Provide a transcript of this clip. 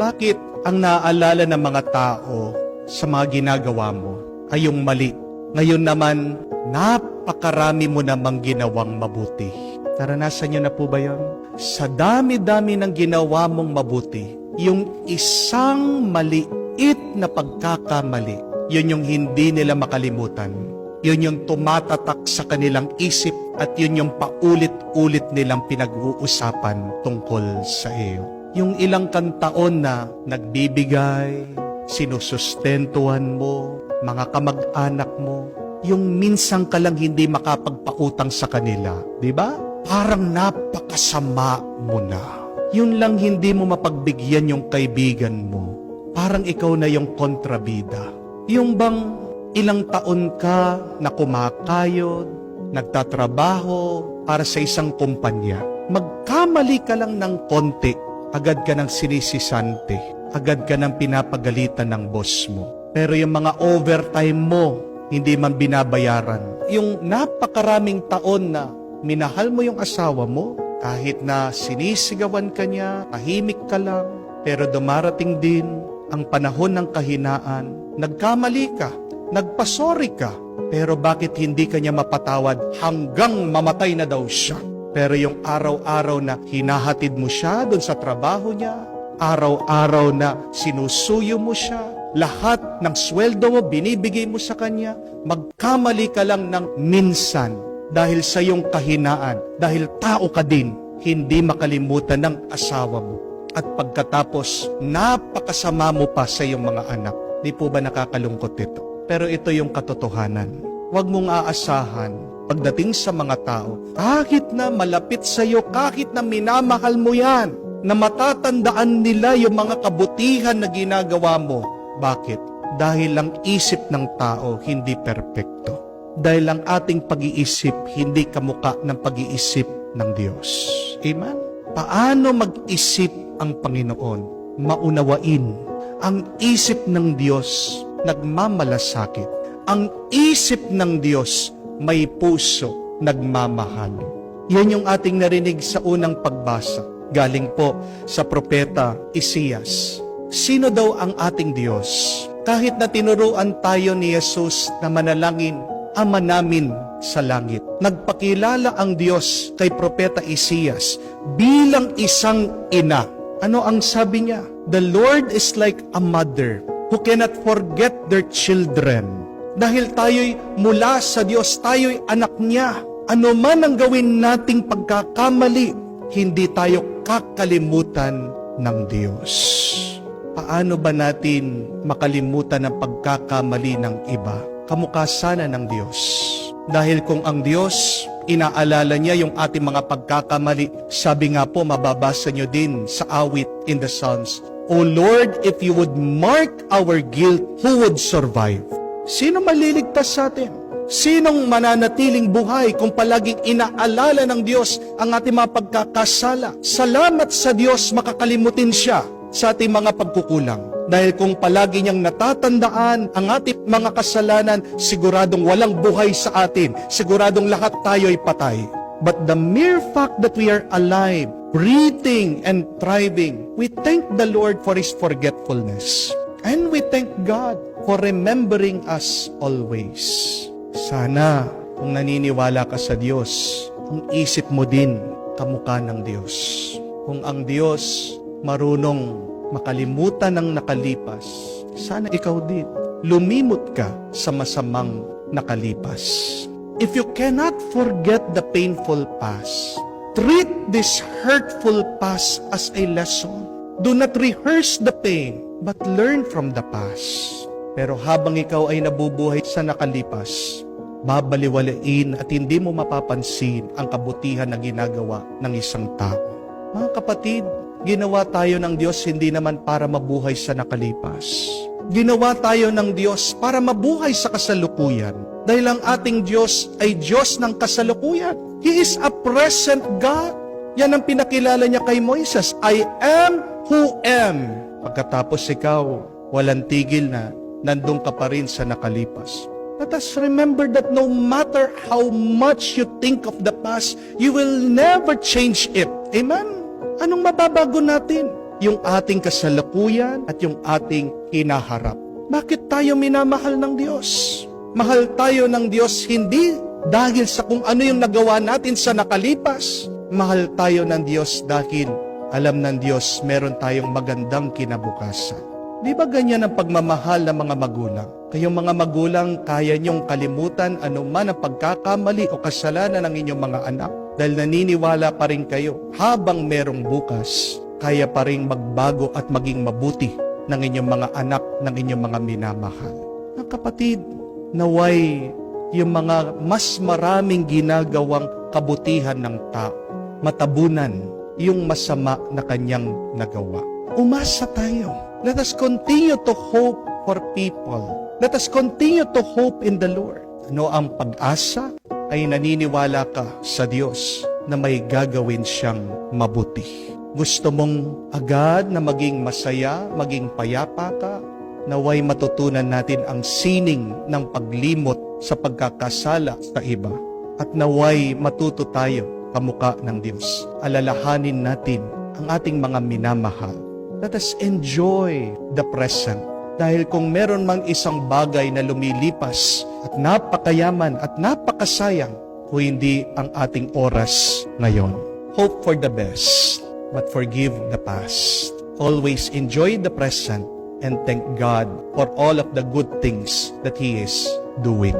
Bakit ang naaalala ng mga tao sa mga ginagawa mo ay yung mali? Ngayon naman, napakarami mo namang ginawang mabuti. Naranasan niyo na po ba yon? Sa dami-dami ng ginawa mong mabuti, yung isang maliit na pagkakamali, yun yung hindi nila makalimutan. Yun yung tumatatak sa kanilang isip at yun yung paulit-ulit nilang pinag-uusapan tungkol sa iyo. Yung ilang kantaon na nagbibigay, sinusustentuhan mo, mga kamag-anak mo, yung minsan ka lang hindi makapagpautang sa kanila, di ba? Parang napakasama mo na. Yun lang hindi mo mapagbigyan yung kaibigan mo. Parang ikaw na yung kontrabida. Yung bang ilang taon ka na kumakayod, nagtatrabaho para sa isang kumpanya. Magkamali ka lang ng konti, agad ka ng sinisisante, agad ka ng pinapagalitan ng boss mo. Pero yung mga overtime mo, hindi man binabayaran. Yung napakaraming taon na minahal mo yung asawa mo, kahit na sinisigawan ka niya, tahimik ka lang, pero dumarating din ang panahon ng kahinaan, nagkamali ka, nagpasori ka, pero bakit hindi ka niya mapatawad hanggang mamatay na daw siya? Pero yung araw-araw na hinahatid mo siya doon sa trabaho niya, araw-araw na sinusuyo mo siya, lahat ng sweldo mo binibigay mo sa kanya, magkamali ka lang ng minsan dahil sa iyong kahinaan, dahil tao ka din, hindi makalimutan ng asawa mo. At pagkatapos, napakasama mo pa sa iyong mga anak. Di po ba nakakalungkot ito? Pero ito yung katotohanan. Huwag mong aasahan pagdating sa mga tao, kahit na malapit sa iyo, kahit na minamahal mo yan, na matatandaan nila yung mga kabutihan na ginagawa mo. Bakit? Dahil ang isip ng tao hindi perpekto. Dahil ang ating pag-iisip hindi kamuka ng pag-iisip ng Diyos. Amen? Paano mag-isip ang Panginoon? Maunawain. Ang isip ng Diyos nagmamalasakit. Ang isip ng Diyos may puso nagmamahal. Yan yung ating narinig sa unang pagbasa. Galing po sa propeta Isaias. Sino daw ang ating Diyos? Kahit na tinuruan tayo ni Jesus na manalangin, Ama namin sa langit. Nagpakilala ang Diyos kay propeta Isaias bilang isang ina. Ano ang sabi niya? The Lord is like a mother who cannot forget their children. Dahil tayo'y mula sa Diyos, tayo'y anak niya. Ano man ang gawin nating pagkakamali, hindi tayo kakalimutan ng Diyos. Paano ba natin makalimutan ang pagkakamali ng iba? Kamukha sana ng Diyos. Dahil kung ang Diyos, inaalala niya yung ating mga pagkakamali, sabi nga po, mababasa niyo din sa awit in the Psalms, O Lord, if you would mark our guilt, who would survive? Sino maliligtas sa atin? Sinong mananatiling buhay kung palaging inaalala ng Diyos ang ating mga pagkakasala? Salamat sa Diyos makakalimutin siya sa ating mga pagkukulang. Dahil kung palagi niyang natatandaan ang ating mga kasalanan, siguradong walang buhay sa atin. Siguradong lahat tayo ay patay. But the mere fact that we are alive, breathing and thriving, we thank the Lord for His forgetfulness. And we thank God for remembering us always. Sana, kung naniniwala ka sa Diyos, kung isip mo din kamukha ng Diyos. Kung ang Diyos marunong makalimutan ng nakalipas, sana ikaw din lumimot ka sa masamang nakalipas. If you cannot forget the painful past, treat this hurtful past as a lesson. Do not rehearse the pain, but learn from the past. Pero habang ikaw ay nabubuhay sa nakalipas, babaliwalain at hindi mo mapapansin ang kabutihan na ginagawa ng isang tao. Mga kapatid, ginawa tayo ng Diyos hindi naman para mabuhay sa nakalipas. Ginawa tayo ng Diyos para mabuhay sa kasalukuyan. Dahil ang ating Diyos ay Diyos ng kasalukuyan. He is a present God. Yan ang pinakilala niya kay Moises. I am who am. Pagkatapos ikaw, walang tigil na, nandun ka pa rin sa nakalipas. Let us remember that no matter how much you think of the past, you will never change it. Amen? Anong mababago natin? yung ating kasalukuyan at yung ating hinaharap. Bakit tayo minamahal ng Diyos? Mahal tayo ng Diyos hindi dahil sa kung ano yung nagawa natin sa nakalipas. Mahal tayo ng Diyos dahil alam ng Diyos meron tayong magandang kinabukasan. Di ba ganyan ang pagmamahal ng mga magulang? Kayong mga magulang, kaya niyong kalimutan anuman ang pagkakamali o kasalanan ng inyong mga anak dahil naniniwala pa rin kayo habang merong bukas, kaya pa rin magbago at maging mabuti ng inyong mga anak, ng inyong mga minamahal. Ang kapatid, naway yung mga mas maraming ginagawang kabutihan ng tao, matabunan yung masama na kanyang nagawa. Umasa tayo. Let us continue to hope for people. Let us continue to hope in the Lord. Ano ang pag-asa? Ay naniniwala ka sa Diyos na may gagawin siyang mabuti. Gusto mong agad na maging masaya, maging payapa ka, naway matutunan natin ang sining ng paglimot sa pagkakasala sa iba. At naway matuto tayo kamuka ng Diyos. Alalahanin natin ang ating mga minamahal. Let us enjoy the present. Dahil kung meron mang isang bagay na lumilipas at napakayaman at napakasayang, kung hindi ang ating oras ngayon. Hope for the best, but forgive the past. Always enjoy the present and thank God for all of the good things that He is doing.